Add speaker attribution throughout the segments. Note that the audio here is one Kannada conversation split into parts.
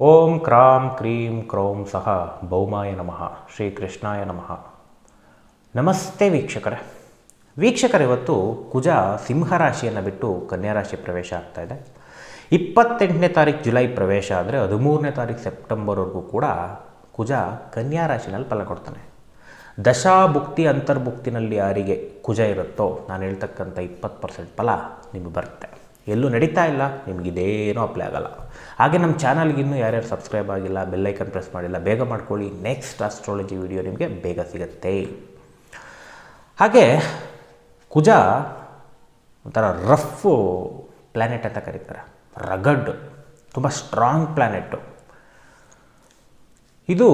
Speaker 1: ಓಂ ಕ್ರಾಂ ಕ್ರೀಂ ಕ್ರೌಂ ಸಹ ಭೌಮಾಯ ನಮಃ ಶ್ರೀ ಕೃಷ್ಣಾಯ ನಮಃ. ನಮಸ್ತೆ ವೀಕ್ಷಕರೇ. ವೀಕ್ಷಕರ, ಇವತ್ತು ಕುಜ ಸಿಂಹರಾಶಿಯನ್ನು ಬಿಟ್ಟು ಕನ್ಯಾ ರಾಶಿ ಪ್ರವೇಶ ಆಗ್ತಾ ಇದೆ. ಇಪ್ಪತ್ತೆಂಟನೇ ತಾರೀಕು ಜುಲೈ ಪ್ರವೇಶ ಆದರೆ ಹದಿಮೂರನೇ ತಾರೀಕು ಸೆಪ್ಟೆಂಬರ್ವರೆಗೂ ಕೂಡ ಕುಜ ಕನ್ಯಾ ರಾಶಿನಲ್ಲಿ ಫಲ ಕೊಡ್ತಾನೆ. ದಶಾಭುಕ್ತಿ ಅಂತರ್ಭುಕ್ತಿನಲ್ಲಿ ಯಾರಿಗೆ ಕುಜ ಇರುತ್ತೋ, ನಾನು ಹೇಳ್ತಕ್ಕಂಥ ಇಪ್ಪತ್ತು ಪರ್ಸೆಂಟ್ ಫಲ ನಿಮಗೆ ಬರುತ್ತೆ. ಎಲ್ಲೂ ನಡೀತಾ ಇಲ್ಲ ನಿಮಗಿದೇನೂ ಅಪ್ಲೈ ಆಗಲ್ಲ. ಹಾಗೆ ನಮ್ಮ ಚಾನಲ್ಗೆ ಇನ್ನೂ ಯಾರ್ಯಾರು ಸಬ್ಸ್ಕ್ರೈಬ್ ಆಗಿಲ್ಲ ಬೆಲ್ಲೈಕನ್ ಪ್ರೆಸ್ ಮಾಡಿಲ್ಲ, ಬೇಗ ಮಾಡ್ಕೊಳ್ಳಿ. ನೆಕ್ಸ್ಟ್ ಆಸ್ಟ್ರಾಲಜಿ ವಿಡಿಯೋ ನಿಮಗೆ ಬೇಗ ಸಿಗುತ್ತೆ. ಹಾಗೆ, ಕುಜ ಒಂಥರ ರಫ್ ಪ್ಲ್ಯಾನೆಟ್ ಅಂತ ಕರೀತಾರೆ. ರಗಡ್ ತುಂಬ ಸ್ಟ್ರಾಂಗ್ ಪ್ಲ್ಯಾನೆಟ್ಟು ಇದು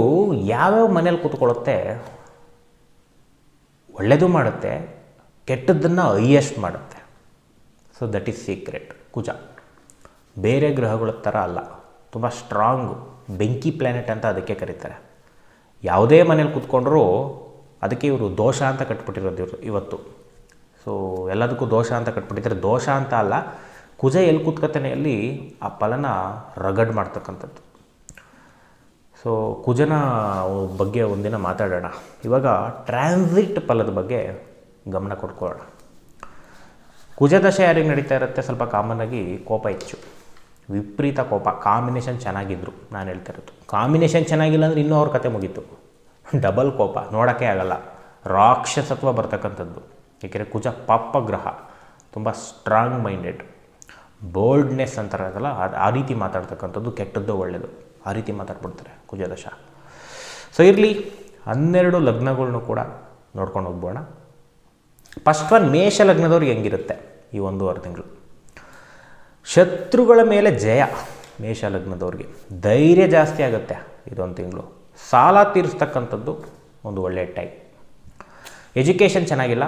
Speaker 1: ಯಾವ್ಯಾವ ಮನೇಲಿ ಕೂತ್ಕೊಳ್ಳುತ್ತೆ? ಒಳ್ಳೆಯದು ಮಾಡುತ್ತೆ, ಕೆಟ್ಟದ್ದನ್ನು ಹೈಯೆಸ್ಟ್ ಮಾಡುತ್ತೆ. ಸೊ ದಟ್ ಈಸ್ ಸೀಕ್ರೆಟ್ ಕುಜ ಬೇರೆ ಗ್ರಹಗಳ ಥರ ಅಲ್ಲ. ತುಂಬ ಸ್ಟ್ರಾಂಗು ಬೆಂಕಿ ಪ್ಲ್ಯಾನೆಟ್ ಅಂತ ಅದಕ್ಕೆ ಕರೀತಾರೆ. ಯಾವುದೇ ಮನೇಲಿ ಕೂತ್ಕೊಂಡ್ರೂ ಅದಕ್ಕೆ ಇವರು ದೋಷ ಅಂತ ಕಟ್ಬಿಟ್ಟಿರೋದು ಇವರು ಇವತ್ತು. ಸೊ ಎಲ್ಲದಕ್ಕೂ ದೋಷ ಅಂತ ಕಟ್ಬಿಟ್ಟಿದ್ದಾರೆ. ದೋಷ ಅಂತ ಅಲ್ಲ, ಕುಜ ಎಲ್ಲಿ ಕೂತ್ಕತನೆಯಲ್ಲಿ ಆ ಫಲನ ರಗಡ್ ಮಾಡ್ತಕ್ಕಂಥದ್ದು. ಸೊ ಕುಜನ ಬಗ್ಗೆ ಒಂದಿನ ಮಾತಾಡೋಣ. ಇವಾಗ ಟ್ರಾನ್ಸಿಟ್ ಫಲದ ಬಗ್ಗೆ ಗಮನ ಕೊಟ್ಕೊಳ್ಳೋಣ. ಕುಜದಶೆ ಯಾರಿಗೆ ನಡೀತಾ ಇರುತ್ತೆ? ಸ್ವಲ್ಪ ಕಾಮನ್ನಾಗಿ ಕೋಪ ಹೆಚ್ಚು. ವಿಪರೀತ ಕೋಪ. ಕಾಂಬಿನೇಷನ್ ಚೆನ್ನಾಗಿದ್ರು, ನಾನು ಹೇಳ್ತಾ ಇರೋದು. ಕಾಂಬಿನೇಷನ್ ಚೆನ್ನಾಗಿಲ್ಲ ಅಂದರೆ ಇನ್ನೂ ಅವ್ರ ಕತೆ ಮುಗೀತು. ಡಬಲ್ ಕೋಪ. ನೋಡೋಕ್ಕೆ ಆಗಲ್ಲ. ರಾಕ್ಷಸತ್ವ ಬರ್ತಕ್ಕಂಥದ್ದು. ಏಕೆಂದರೆ ಕುಜ ಪಾಪ ಗ್ರಹ. ತುಂಬ ಸ್ಟ್ರಾಂಗ್ ಮೈಂಡೆಡ್ ಬೋಲ್ಡ್ನೆಸ್ ಅಂತಾರಲ್ಲ ಅದು ಆ ರೀತಿ ಮಾತಾಡ್ತಕ್ಕಂಥದ್ದು ಕೆಟ್ಟದ್ದು ಒಳ್ಳೆಯದು ಆ ರೀತಿ ಮಾತಾಡ್ಬಿಡ್ತಾರೆ ಕುಜದಶ. ಸೊ ಇರಲಿ, ಹನ್ನೆರಡು ಲಗ್ನಗಳ್ನು ಕೂಡ ನೋಡ್ಕೊಂಡು ಹೋಗ್ಬೋಣ. ಫಸ್ಟ್ ಒನ್ ಮೇಷ ಲಗ್ನದವ್ರಿಗೆ ಹೆಂಗಿರುತ್ತೆ ಈ ಒಂದೂವರೆ ತಿಂಗಳು? ಶತ್ರುಗಳ ಮೇಲೆ ಜಯ ಮೇಷ ಲಗ್ನದವ್ರಿಗೆ ಧೈರ್ಯ ಜಾಸ್ತಿ ಆಗುತ್ತೆ ಇದೊಂದು ತಿಂಗಳು. ಸಾಲ ತೀರಿಸ್ತಕ್ಕಂಥದ್ದು ಒಂದು ಒಳ್ಳೆಯ ಟೈಮ್. ಎಜುಕೇಷನ್ ಚೆನ್ನಾಗಿಲ್ಲ.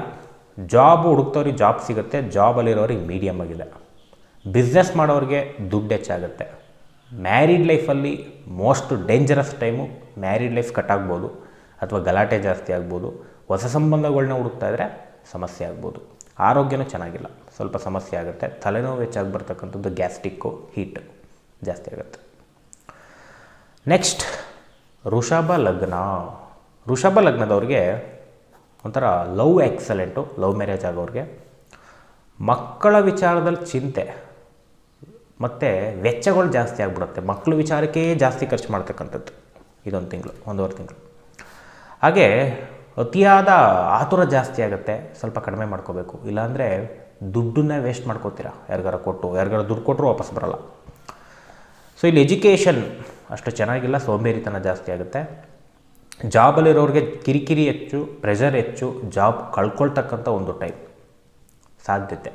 Speaker 1: ಜಾಬ್ ಹುಡುಕ್ತವ್ರಿಗೆ ಜಾಬ್ ಸಿಗುತ್ತೆ. ಜಾಬಲ್ಲಿರೋರಿಗೆ ಮೀಡಿಯಮ್ ಆಗಿದೆ. ಬಿಸ್ನೆಸ್ ಮಾಡೋರಿಗೆ ದುಡ್ಡು ಹೆಚ್ಚಾಗುತ್ತೆ. ಮ್ಯಾರಿಡ್ ಲೈಫಲ್ಲಿ most dangerous time married life cut ಆಗ್ಬೋದು ಅಥವಾ ಗಲಾಟೆ ಜಾಸ್ತಿ ಆಗ್ಬೋದು. ಹೊಸ ಸಂಬಂಧಗಳನ್ನ ಹುಡುಕ್ತಾ ಇದ್ದರೆ ಸಮಸ್ಯೆ ಆಗ್ಬೋದು. ಆರೋಗ್ಯನೂ ಚೆನ್ನಾಗಿಲ್ಲ. ಸ್ವಲ್ಪ ಸಮಸ್ಯೆ ಆಗುತ್ತೆ. ತಲೆನೋವು ಹೆಚ್ಚಾಗಿ ಬರ್ತಕ್ಕಂಥದ್ದು ಗ್ಯಾಸ್ಟಿಕ್ಕು ಹೀಟ್ ಜಾಸ್ತಿ ಆಗುತ್ತೆ. ನೆಕ್ಸ್ಟ್, ಋಷಭ ಲಗ್ನ. ಋಷಭ ಲಗ್ನದವ್ರಿಗೆ ಒಂಥರ ಲವ್ ಎಕ್ಸಲೆಂಟು, ಲವ್ ಮ್ಯಾರೇಜ್ ಆಗೋರಿಗೆ. ಮಕ್ಕಳ ವಿಚಾರದಲ್ಲಿ ಚಿಂತೆ, ಮತ್ತು ವೆಚ್ಚಗಳು ಜಾಸ್ತಿ ಆಗಿಬಿಡುತ್ತೆ. ಮಕ್ಕಳ ವಿಚಾರಕ್ಕೆ ಜಾಸ್ತಿ ಖರ್ಚು ಮಾಡ್ತಕ್ಕಂಥದ್ದು. ಇದೊಂದು ತಿಂಗಳು, ಒಂದೂವರೆ ತಿಂಗಳು. ಹಾಗೆ ಅತಿಯಾದ ಆತುರ ಜಾಸ್ತಿ ಆಗುತ್ತೆ, ಸ್ವಲ್ಪ ಕಡಿಮೆ ಮಾಡ್ಕೋಬೇಕು. ಇಲ್ಲಾಂದರೆ ದುಡ್ಡನ್ನೇ ವೇಸ್ಟ್ ಮಾಡ್ಕೋತೀರಾ? ಯಾರಿಗಾರ ಕೊಟ್ಟು, ಯಾರಿಗಾರ ದುಡ್ಡು ಕೊಟ್ಟರು ವಾಪಸ್ ಬರೋಲ್ಲ. ಸೊ ಇಲ್ಲಿ ಎಜುಕೇಷನ್ ಅಷ್ಟು ಚೆನ್ನಾಗಿಲ್ಲ, ಸೋಂಬೇರಿತನ ಜಾಸ್ತಿ ಆಗುತ್ತೆ. ಜಾಬಲ್ಲಿರೋರಿಗೆ ಕಿರಿಕಿರಿ ಹೆಚ್ಚು ಪ್ರೆಷರ್ ಹೆಚ್ಚು ಜಾಬ್ ಕಳ್ಕೊಳ್ತಕ್ಕಂಥ ಒಂದು ಟೈಪ್ ಸಾಧ್ಯತೆ.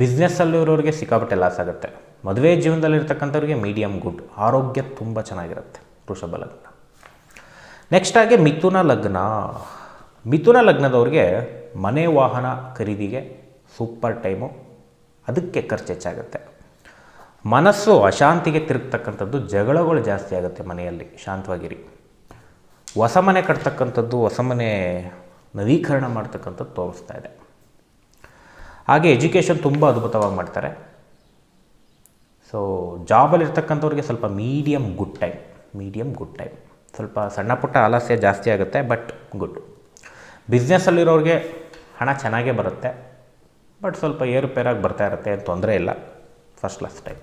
Speaker 1: ಬಿಸ್ನೆಸ್ಸಲ್ಲಿರೋರಿಗೆ ಸಿಕ್ಕಾಪಟ್ಟೆ ಲಾಸ್ ಆಗುತ್ತೆ. ಮದುವೆ ಜೀವನದಲ್ಲಿರ್ತಕ್ಕಂಥವ್ರಿಗೆ ಮೀಡಿಯಮ್ ಗುಡ್ ಆರೋಗ್ಯ ತುಂಬ ಚೆನ್ನಾಗಿರುತ್ತೆ ವೃಷಭ ಲಗ್ನ. ನೆಕ್ಸ್ಟ್ ಆಗಿ ಮಿಥುನ ಲಗ್ನ. ಮಿಥುನ ಲಗ್ನದವ್ರಿಗೆ ಮನೆ ವಾಹನ ಖರೀದಿಗೆ ಸೂಪರ್ ಟೈಮು ಅದಕ್ಕೆ ಖರ್ಚು ಹೆಚ್ಚಾಗುತ್ತೆ. ಮನಸ್ಸು ಅಶಾಂತಿಗೆ ತಿರುಗ್ತಕ್ಕಂಥದ್ದು ಜಗಳಗಳು ಜಾಸ್ತಿ ಆಗುತ್ತೆ ಮನೆಯಲ್ಲಿ. ಶಾಂತವಾಗಿರಿ. ಹೊಸ ಮನೆ ಕಟ್ತಕ್ಕಂಥದ್ದು, ಹೊಸ ಮನೆ ನವೀಕರಣ ಮಾಡ್ತಕ್ಕಂಥದ್ದು ತೋರಿಸ್ತಾ ಇದೆ. ಹಾಗೆ ಎಜುಕೇಷನ್ ತುಂಬ ಅದ್ಭುತವಾಗಿ ಮಾಡ್ತಾರೆ. ಸೊ ಜಾಬಲ್ಲಿರ್ತಕ್ಕಂಥವ್ರಿಗೆ ಸ್ವಲ್ಪ medium good time medium good time ಸ್ವಲ್ಪ ಸಣ್ಣ ಪುಟ್ಟ ಆಲಸ್ಯ ಜಾಸ್ತಿ ಆಗುತ್ತೆ ಬಟ್ ಗುಡ್ ಬಿಸ್ನೆಸ್ಸಲ್ಲಿರೋರಿಗೆ ಹಣ ಚೆನ್ನಾಗೇ ಬರುತ್ತೆ ಬಟ್ ಸ್ವಲ್ಪ ಏರುಪೇರಾಗಿ ಬರ್ತಾ ಇರುತ್ತೆ ತೊಂದರೆ ಇಲ್ಲ ಫಸ್ಟ್ ಕ್ಲಾಸ್ ಟೈಮ್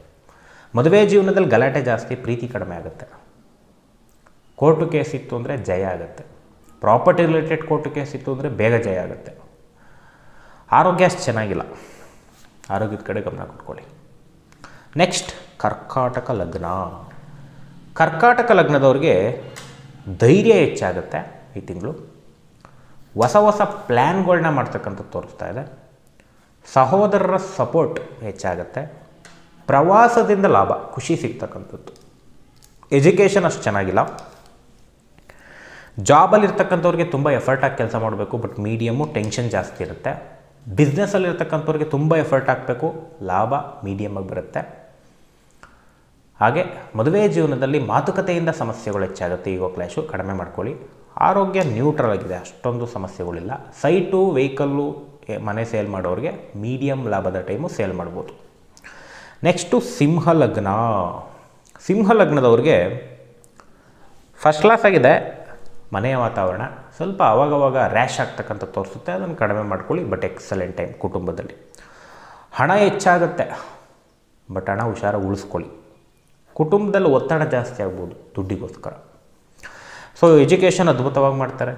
Speaker 1: ಮದುವೆ ಜೀವನದಲ್ಲಿ ಗಲಾಟೆ ಜಾಸ್ತಿ, ಪ್ರೀತಿ ಕಡಿಮೆ ಆಗುತ್ತೆ. ಕೋರ್ಟು ಕೇಸ್ ಇತ್ತು ಅಂದರೆ ಜಯ ಆಗುತ್ತೆ. ಪ್ರಾಪರ್ಟಿ ರಿಲೇಟೆಡ್ ಕೋರ್ಟು ಕೇಸ್ ಇತ್ತು ಅಂದರೆ ಬೇಗ ಜಯ ಆಗುತ್ತೆ. ಆರೋಗ್ಯ ಅಷ್ಟು ಚೆನ್ನಾಗಿಲ್ಲ. ಆರೋಗ್ಯದ ಕಡೆ ಗಮನ ಕೊಟ್ಕೊಳ್ಳಿ. ನೆಕ್ಸ್ಟ್ ಕರ್ಕಾಟಕ ಲಗ್ನ. ಕರ್ಕಾಟಕ ಲಗ್ನದವ್ರಿಗೆ ಧೈರ್ಯ ಹೆಚ್ಚಾಗುತ್ತೆ ಈ ತಿಂಗಳು. ಹೊಸ ಹೊಸ ಪ್ಲ್ಯಾನ್ಗಳನ್ನ ಮಾಡ್ತಕ್ಕಂಥದ್ದು ತೋರಿಸ್ತಾ ಇದೆ. ಸಹೋದರರ ಸಪೋರ್ಟ್ ಹೆಚ್ಚಾಗುತ್ತೆ. ಪ್ರವಾಸದಿಂದ ಲಾಭ, ಖುಷಿ ಸಿಗ್ತಕ್ಕಂಥದ್ದು. ಎಜುಕೇಷನ್ ಅಷ್ಟು ಚೆನ್ನಾಗಿಲ್ಲ. ಜಾಬಲ್ಲಿರ್ತಕ್ಕಂಥವ್ರಿಗೆ ತುಂಬ ಎಫರ್ಟಾಗಿ ಕೆಲಸ ಮಾಡಬೇಕು, ಬಟ್ ಮೀಡಿಯಮ್ಮು ಟೆನ್ಷನ್ ಜಾಸ್ತಿ ಇರುತ್ತೆ. ಬಿಸ್ನೆಸ್ಸಲ್ಲಿರ್ತಕ್ಕಂಥವ್ರಿಗೆ ತುಂಬ ಎಫರ್ಟ್ ಹಾಕಬೇಕು, ಲಾಭ ಮೀಡಿಯಮ್ಮಾಗಿ ಬರುತ್ತೆ. ಹಾಗೆ ಮದುವೆ ಜೀವನದಲ್ಲಿ ಮಾತುಕತೆಯಿಂದ ಸಮಸ್ಯೆಗಳು ಹೆಚ್ಚಾಗುತ್ತೆ. ಈಗೋ ಕ್ಲಾಶು ಕಡಿಮೆ ಮಾಡ್ಕೊಳ್ಳಿ. ಆರೋಗ್ಯ ನ್ಯೂಟ್ರಲ್ ಆಗಿದೆ. ಅಷ್ಟೊಂದು ಸಮಸ್ಯೆಗಳಿಲ್ಲ. ಸೈಟು, ವೆಹಿಕಲ್ಲು ಮನೆ ಸೇಲ್ ಮಾಡೋರಿಗೆ ಮೀಡಿಯಮ್ ಲಾಭದ ಟೈಮು ಸೇಲ್ ಮಾಡ್ಬೋದು. ನೆಕ್ಸ್ಟು ಸಿಂಹ ಲಗ್ನ. ಸಿಂಹ ಲಗ್ನದವ್ರಿಗೆ ಫಸ್ಟ್ ಕ್ಲಾಸ್ ಆಗಿದೆ. ಮನೆಯ ವಾತಾವರಣ ಸ್ವಲ್ಪ ಅವಾಗವಾಗ ರ್ಯಾಶ್ ಆಗ್ತಕ್ಕಂಥ ತೋರಿಸುತ್ತೆ. ಅದನ್ನು ಕಡಿಮೆ ಮಾಡ್ಕೊಳ್ಳಿ ಬಟ್ ಎಕ್ಸಲೆಂಟ್ ಟೈಮ್ ಕುಟುಂಬದಲ್ಲಿ. ಹಣ ಹೆಚ್ಚಾಗುತ್ತೆ. ಬಟ್ ಹಣ ಹುಷಾರ ಉಳಿಸ್ಕೊಳ್ಳಿ. ಕುಟುಂಬದಲ್ಲಿ ಒತ್ತಡ ಜಾಸ್ತಿ ಆಗ್ಬೋದು ದುಡ್ಡಿಗೋಸ್ಕರ. ಸೊ ಎಜುಕೇಷನ್ ಅದ್ಭುತವಾಗಿ ಮಾಡ್ತಾರೆ.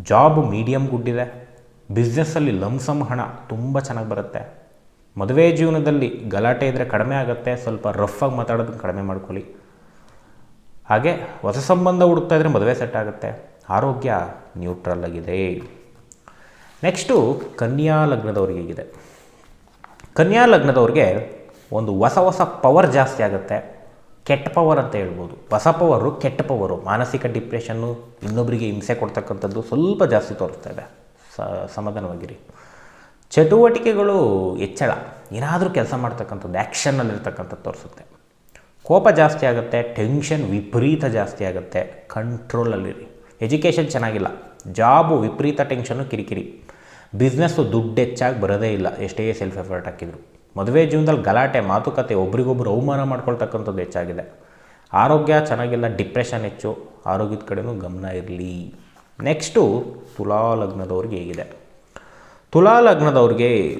Speaker 1: ಜಾಬ್ ಮೀಡಿಯಮ್ ಗುಡ್ಡಿದೆ. ಬಿಸ್ನೆಸ್ಸಲ್ಲಿ ಲಮ್ಸಮ್ ಹಣ ತುಂಬ ಚೆನ್ನಾಗಿ ಬರುತ್ತೆ. ಮದುವೆ ಜೀವನದಲ್ಲಿ ಗಲಾಟೆ ಇದ್ದರೆ ಕಡಿಮೆ ಆಗುತ್ತೆ. ಸ್ವಲ್ಪ ರಫಾಗಿ ಮಾತಾಡೋದನ್ನು ಕಡಿಮೆ ಮಾಡ್ಕೊಳ್ಳಿ. ಹಾಗೆ ಹೊಸ ಸಂಬಂಧ ಹುಡುಕ್ತಾ ಇದ್ದರೆ ಮದುವೆ ಸೆಟ್ ಆಗುತ್ತೆ. ಆರೋಗ್ಯ ನ್ಯೂಟ್ರಲ್ ಆಗಿದೆ. ನೆಕ್ಸ್ಟು ಕನ್ಯಾ ಲಗ್ನದವ್ರಿಗೆ ಹೇಗಿದೆ. ಕನ್ಯಾ ಲಗ್ನದವ್ರಿಗೆ ಒಂದು ಹೊಸ ಹೊಸ ಪವರ್ ಜಾಸ್ತಿ ಆಗುತ್ತೆ. ಕೆಟ್ಟ ಪವರ್ ಅಂತ ಹೇಳ್ಬೋದು. ಹೊಸ ಪವರು ಕೆಟ್ಟ ಪವರು ಮಾನಸಿಕ ಡಿಪ್ರೆಷನ್ನು ಇನ್ನೊಬ್ಬರಿಗೆ ಹಿಂಸೆ ಕೊಡ್ತಕ್ಕಂಥದ್ದು ಸ್ವಲ್ಪ ಜಾಸ್ತಿ ತೋರಿಸ್ತಾ ಇದೆ. ಸಮಾಧಾನವಾಗಿರಿ. ಚಟುವಟಿಕೆಗಳು ಹೆಚ್ಚಳ. ಏನಾದರೂ ಕೆಲಸ ಮಾಡ್ತಕ್ಕಂಥದ್ದು ಆ್ಯಕ್ಷನಲ್ಲಿರ್ತಕ್ಕಂಥದ್ದು ತೋರಿಸುತ್ತೆ. ಕೋಪ ಜಾಸ್ತಿ ಆಗುತ್ತೆ ಟೆನ್ಷನ್ ವಿಪರೀತ ಜಾಸ್ತಿ ಆಗುತ್ತೆ. ಕಂಟ್ರೋಲಲ್ಲಿರಿ ಎಜುಕೇಷನ್ ಚೆನ್ನಾಗಿಲ್ಲ. ಜಾಬು ವಿಪರೀತ ಟೆನ್ಷನ್ನು ಕಿರಿಕಿರಿ. ಬಿಸ್ನೆಸ್ಸು ದುಡ್ಡು ಹೆಚ್ಚಾಗಿ ಬರೋದೇ ಇಲ್ಲ. ಎಷ್ಟೇ ಸೆಲ್ಫ್ ಎಫರ್ಟ್ ಹಾಕಿದ್ರು. ಮದುವೆ ಜೀವನದಲ್ಲಿ ಗಲಾಟೆ, ಮಾತುಕತೆ, ಒಬ್ರಿಗೊಬ್ರು ಅವಮಾನ ಮಾಡ್ಕೊಳ್ತಕ್ಕಂಥದ್ದು ಹೆಚ್ಚಾಗಿದೆ. ಆರೋಗ್ಯ ಚೆನ್ನಾಗಿಲ್ಲ, ಡಿಪ್ರೆಷನ್ ಹೆಚ್ಚು, ಆರೋಗ್ಯದ ಕಡೆನೂ ಗಮನ ಇರಲಿ. ನೆಕ್ಸ್ಟು ತುಲಾ ಲಗ್ನದವ್ರಿಗೆ ಹೇಗಿದೆ. ತುಲಾ ಲಗ್ನದವ್ರಿಗೆ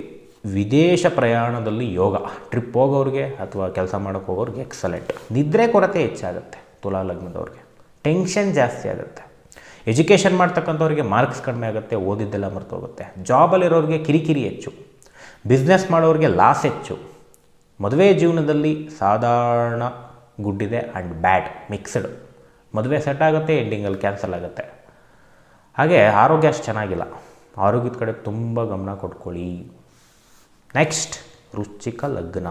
Speaker 1: ವಿದೇಶ ಪ್ರಯಾಣದಲ್ಲಿ ಯೋಗ, ಟ್ರಿಪ್ ಹೋಗೋರಿಗೆ ಅಥವಾ ಕೆಲಸ ಮಾಡೋಕ್ಕೆ ಹೋಗೋರಿಗೆ ಎಕ್ಸಲೆಂಟ್. ನಿದ್ರೆ ಕೊರತೆ ಹೆಚ್ಚಾಗುತ್ತೆ ತುಲಾ ಲಗ್ನದವ್ರಿಗೆ. ಟೆನ್ಷನ್ ಜಾಸ್ತಿ ಆಗುತ್ತೆ. ಎಜುಕೇಷನ್ ಮಾಡ್ತಕ್ಕಂಥವ್ರಿಗೆ ಮಾರ್ಕ್ಸ್ ಕಡಿಮೆ ಆಗುತ್ತೆ, ಓದಿದ್ದೆಲ್ಲ ಮರ್ತೋಗುತ್ತೆ. ಜಾಬಲ್ಲಿರೋರಿಗೆ ಕಿರಿಕಿರಿ ಹೆಚ್ಚು. ಬಿಸ್ನೆಸ್ ಮಾಡೋರಿಗೆ ಲಾಸ್ ಹೆಚ್ಚು. ಮದುವೆ ಜೀವನದಲ್ಲಿ ಸಾಧಾರಣ ಇದೆ ಆ್ಯಂಡ್ ಬ್ಯಾಡ್ ಮಿಕ್ಸ್ಡ್ ಮದುವೆ ಸೆಟ್ ಆಗುತ್ತೆ ಎಂಡಿಂಗಲ್ಲಿ ಕ್ಯಾನ್ಸಲ್ ಆಗುತ್ತೆ. ಹಾಗೆ ಆರೋಗ್ಯ ಅಷ್ಟು ಚೆನ್ನಾಗಿಲ್ಲ. ಆರೋಗ್ಯದ ಕಡೆ ತುಂಬ ಗಮನ ಕೊಟ್ಕೊಳ್ಳಿ. ನೆಕ್ಸ್ಟ್ ರುಚಿಕ ಲಗ್ನ.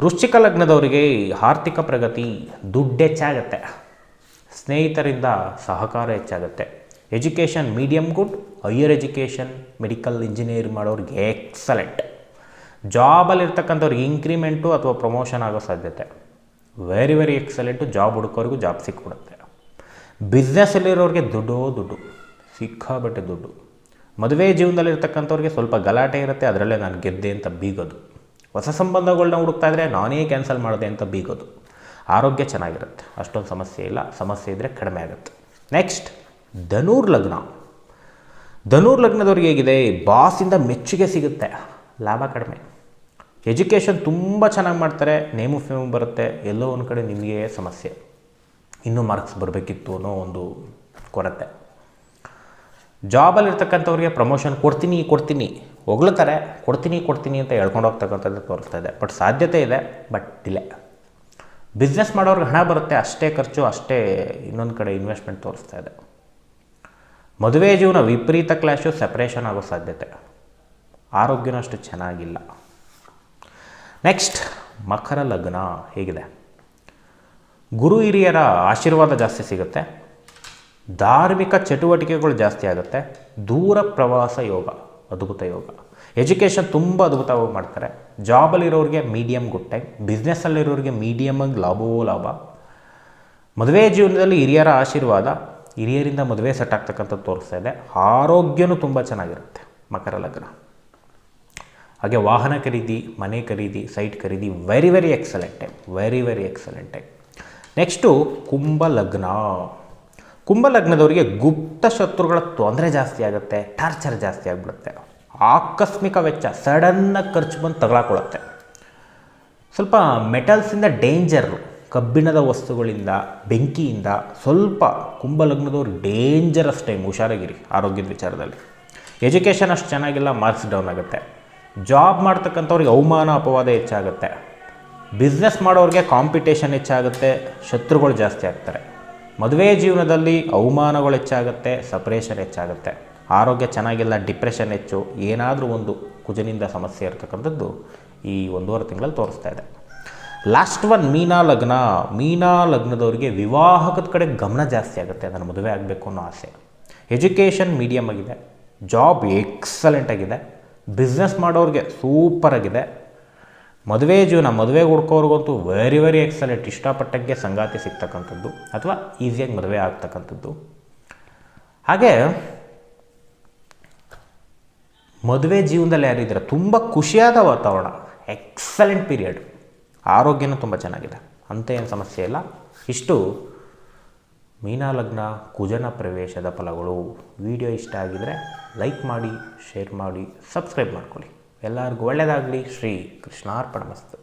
Speaker 1: ರುಚಿಕ ಲಗ್ನದವರಿಗೆ ಆರ್ಥಿಕ ಪ್ರಗತಿ ದುಡ್ಡು ಹೆಚ್ಚಾಗತ್ತೆ ಸ್ನೇಹಿತರಿಂದ ಸಹಕಾರ ಹೆಚ್ಚಾಗುತ್ತೆ. Education medium good, higher education medical engineer ಮಾಡೋರಿಗೆ ಎಕ್ಸಲೆಂಟ್. ಜಾಬಲ್ಲಿರ್ತಕ್ಕಂಥವ್ರಿಗೆ ಇನ್ಕ್ರಿಮೆಂಟು ಅಥವಾ ಪ್ರಮೋಷನ್ ಆಗೋ ಸಾಧ್ಯತೆ. ವೆರಿ ವೆರಿ ಎಕ್ಸಲೆಂಟು ಜಾಬ್ ಹುಡುಕೋರಿಗೂ ಜಾಬ್ ಸಿಕ್ಬಿಡುತ್ತೆ. ಬಿಸ್ನೆಸ್ಸಲ್ಲಿರೋರಿಗೆ ದುಡ್ಡು ದುಡ್ಡು ಸಿಕ್ಕಾಬಟ್ಟೆ ದುಡ್ಡು. ಮದುವೆ ಜೀವನದಲ್ಲಿರ್ತಕ್ಕಂಥವ್ರಿಗೆ ಸ್ವಲ್ಪ ಗಲಾಟೆ ಇರುತ್ತೆ, ಅದರಲ್ಲೇ ನಾನು ಗೆದ್ದೆ ಅಂತ ಬೀಗೋದು. ಹೊಸ ಸಂಬಂಧಗಳನ್ನ ಹುಡುಕ್ತಾ ಇದ್ದರೆ ನಾನೇ ಕ್ಯಾನ್ಸಲ್ ಮಾಡಿದೆ ಅಂತ ಬೀಗೋದು. ಆರೋಗ್ಯ ಚೆನ್ನಾಗಿರುತ್ತೆ, ಅಷ್ಟೊಂದು ಸಮಸ್ಯೆ ಇಲ್ಲ, ಸಮಸ್ಯೆ ಇದ್ದರೆ ಕಡಿಮೆ ಆಗುತ್ತೆ. ನೆಕ್ಸ್ಟ್ ಧನೂರ್ ಲಗ್ನ. ಧನುರ್ ಲಗ್ನದವ್ರಿಗೆ ಹೇಗಿದೆ, ಬಾಸಿಂದ ಮೆಚ್ಚುಗೆ ಸಿಗುತ್ತೆ, ಲಾಭ ಕಡಿಮೆ. ಎಜುಕೇಷನ್ ತುಂಬ ಚೆನ್ನಾಗಿ ಮಾಡ್ತಾರೆ, ನೇಮು ಫೇಮು ಬರುತ್ತೆ, ಎಲ್ಲೋ ಒಂದು ಕಡೆ ನಿಮಗೆ ಸಮಸ್ಯೆ. ಇನ್ನೂ ಮಾರ್ಕ್ಸ್ ಬರಬೇಕಿತ್ತು ಅನ್ನೋ ಒಂದು ಕೊರತೆ. ಜಾಬಲ್ಲಿರ್ತಕ್ಕಂಥವ್ರಿಗೆ ಪ್ರಮೋಷನ್ ಕೊಡ್ತೀನಿ ಕೊಡ್ತೀನಿ. ಹೊಗಳ್ತಾರೆ, ಕೊಡ್ತೀನಿ ಕೊಡ್ತೀನಿ ಅಂತ ಹೇಳ್ಕೊಂಡು ಹೋಗ್ತಕ್ಕಂಥದ್ದು ತೋರಿಸ್ತಾ ಇದೆ. ಬಟ್ ಸಾಧ್ಯತೆ ಇದೆ, ಬಟ್ ಡಿಲೆ. ಬಿಸ್ನೆಸ್ ಮಾಡೋರ್ಗೆ ಹಣ ಬರುತ್ತೆ, ಅಷ್ಟೇ ಖರ್ಚು, ಅಷ್ಟೇ ಇನ್ನೊಂದು ಕಡೆ ಇನ್ವೆಸ್ಟ್ಮೆಂಟ್ ತೋರಿಸ್ತಾ ಇದೆ. ಮದುವೆ ಜೀವನ ವಿಪರೀತ ಕ್ಲಾಶು ಸೆಪ್ರೇಷನ್ ಆಗೋ ಸಾಧ್ಯತೆ. ಆರೋಗ್ಯನೂ ಅಷ್ಟು ಚೆನ್ನಾಗಿಲ್ಲ. ನೆಕ್ಸ್ಟ್ ಮಕರ ಲಗ್ನ ಹೇಗಿದೆ? ಗುರು ಹಿರಿಯರ ಆಶೀರ್ವಾದ ಜಾಸ್ತಿ ಸಿಗುತ್ತೆ. ಧಾರ್ಮಿಕ ಚಟುವಟಿಕೆಗಳು ಜಾಸ್ತಿ ಆಗುತ್ತೆ. ದೂರ ಪ್ರವಾಸ ಯೋಗ, ಅದ್ಭುತ ಯೋಗ. ಎಜುಕೇಷನ್ ತುಂಬ ಅದ್ಭುತವಾಗಿ ಮಾಡ್ತಾರೆ. ಜಾಬಲ್ಲಿರೋರಿಗೆ ಮೀಡಿಯಮ್ ಗುಡ್ ಟೈಮ್ ಬಿಸ್ನೆಸ್ಸಲ್ಲಿರೋರಿಗೆ ಮೀಡಿಯಮಾಗಿ ಲಾಭವೋ ಲಾಭ. ಮದುವೆ ಜೀವನದಲ್ಲಿ ಹಿರಿಯರ ಆಶೀರ್ವಾದ. ಹಿರಿಯರಿಂದ ಮದುವೆ ಸೆಟ್ ಆಗ್ತಕ್ಕಂಥದ್ದು ತೋರಿಸ್ತಾ ಇದೆ. ಆರೋಗ್ಯನೂ ತುಂಬ ಚೆನ್ನಾಗಿರುತ್ತೆ ಮಕರ ಲಗ್ನ. ಹಾಗೆ ವಾಹನ ಖರೀದಿ, ಮನೆ ಖರೀದಿ ಸೈಟ್ ಖರೀದಿ ವೆರಿ ವೆರಿ ಎಕ್ಸಲೆಂಟೆ ವೆರಿ ವೆರಿ ಎಕ್ಸಲೆಂಟೆ ನೆಕ್ಸ್ಟು ಕುಂಭ ಲಗ್ನ. ಕುಂಭ ಲಗ್ನದವರಿಗೆ ಗುಪ್ತ ಶತ್ರುಗಳ ತೊಂದರೆ ಜಾಸ್ತಿ ಆಗುತ್ತೆ ಟಾರ್ಚರ್ ಜಾಸ್ತಿ ಆಗಿಬಿಡುತ್ತೆ. ಆಕಸ್ಮಿಕ ವೆಚ್ಚ ಸಡನ್ನಾಗಿ ಖರ್ಚು ಬಂದು ತಗೊಳಕೊಳ್ಳುತ್ತೆ ಸ್ವಲ್ಪ ಮೆಟಲ್ಸಿಂದ ಡೇಂಜರು ಕಬ್ಬಿಣದ ವಸ್ತುಗಳಿಂದ, ಬೆಂಕಿಯಿಂದ ಸ್ವಲ್ಪ ಕುಂಭ ಲಗ್ನದವ್ರು ಡೇಂಜರಸ್ ಟೈಮ್ ಹುಷಾರಾಗಿರಿ ಆರೋಗ್ಯದ ವಿಚಾರದಲ್ಲಿ. ಎಜುಕೇಷನ್ ಅಷ್ಟು ಚೆನ್ನಾಗಿಲ್ಲ ಮಾರ್ಕ್ಸ್ ಡೌನ್ ಆಗುತ್ತೆ. ಜಾಬ್ ಮಾಡ್ತಕ್ಕಂಥವ್ರಿಗೆ ಅವಮಾನ, ಅಪವಾದ ಹೆಚ್ಚಾಗುತ್ತೆ. ಬಿಸ್ನೆಸ್ ಮಾಡೋರಿಗೆ ಕಾಂಪಿಟೇಷನ್ ಹೆಚ್ಚಾಗುತ್ತೆ, ಶತ್ರುಗಳು ಜಾಸ್ತಿ ಆಗ್ತಾರೆ. ಮದುವೆ ಜೀವನದಲ್ಲಿ ಅವಮಾನಗಳು ಹೆಚ್ಚಾಗುತ್ತೆ ಸಪ್ರೇಷನ್ ಹೆಚ್ಚಾಗುತ್ತೆ. ಆರೋಗ್ಯ ಚೆನ್ನಾಗಿಲ್ಲ ಡಿಪ್ರೆಷನ್ ಹೆಚ್ಚು, ಏನಾದರೂ ಒಂದು ಕುಜನಿಂದ ಸಮಸ್ಯೆ ಇರತಕ್ಕಂಥದ್ದು ಈ ಒಂದೂವರೆ ತಿಂಗಳಲ್ಲಿ ತೋರಿಸ್ತಾ ಇದೆ. ಲಾಸ್ಟ್ ಒನ್ ಮೀನಾ ಲಗ್ನ ಮೀನಾ ಲಗ್ನದವರಿಗೆ ವಿವಾಹಕದ ಕಡೆ ಗಮನ ಜಾಸ್ತಿ ಆಗುತ್ತೆ. ಅದನ್ನು ಮದುವೆ ಆಗಬೇಕು ಅನ್ನೋ ಆಸೆ. ಎಜುಕೇಷನ್ ಮೀಡಿಯಮ್ ಆಗಿದೆ. ಜಾಬ್ ಎಕ್ಸಲೆಂಟ್ ಆಗಿದೆ. ಬಿಸ್ನೆಸ್ ಮಾಡೋರಿಗೆ ಸೂಪರ್ ಆಗಿದೆ. ಮದುವೆ ಜೀವನ, ಮದುವೆ ಹುಡ್ಕೋರ್ಗಂತೂ ವೆರಿ ವೆರಿ ಎಕ್ಸಲೆಂಟ್ ಇಷ್ಟಪಟ್ಟಂಗೆ ಸಂಗಾತಿ ಸಿಗ್ತಕ್ಕಂಥದ್ದು ಅಥವಾ ಈಸಿಯಾಗಿ ಮದುವೆ ಆಗ್ತಕ್ಕಂಥದ್ದು. ಹಾಗೆ ಮದುವೆ ಜೀವನದಲ್ಲಿ ಯಾರಿದ್ದೀರ ತುಂಬ ಖುಷಿಯಾದ ವಾತಾವರಣ. ಎಕ್ಸಲೆಂಟ್ ಪೀರಿಯಡ್ ಆರೋಗ್ಯನೂ ತುಂಬ ಚೆನ್ನಾಗಿದೆ. ಅಂತ ಏನು ಸಮಸ್ಯೆ ಇಲ್ಲ. ಇಷ್ಟು ಮೀನಾ ಲಗ್ನ, ಕುಜನ ಪ್ರವೇಶದ ಫಲಗಳು. ವಿಡಿಯೋ ಇಷ್ಟ ಆಗಿದರೆ ಲೈಕ್ ಮಾಡಿ, ಶೇರ್ ಮಾಡಿ, ಸಬ್ಸ್ಕ್ರೈಬ್ ಮಾಡ್ಕೊಳ್ಳಿ. ಎಲ್ಲರಿಗೂ ಒಳ್ಳೆಯದಾಗಲಿ ಶ್ರೀ ಕೃಷ್ಣಾರ್ಪಣ ಮಸ್ತು.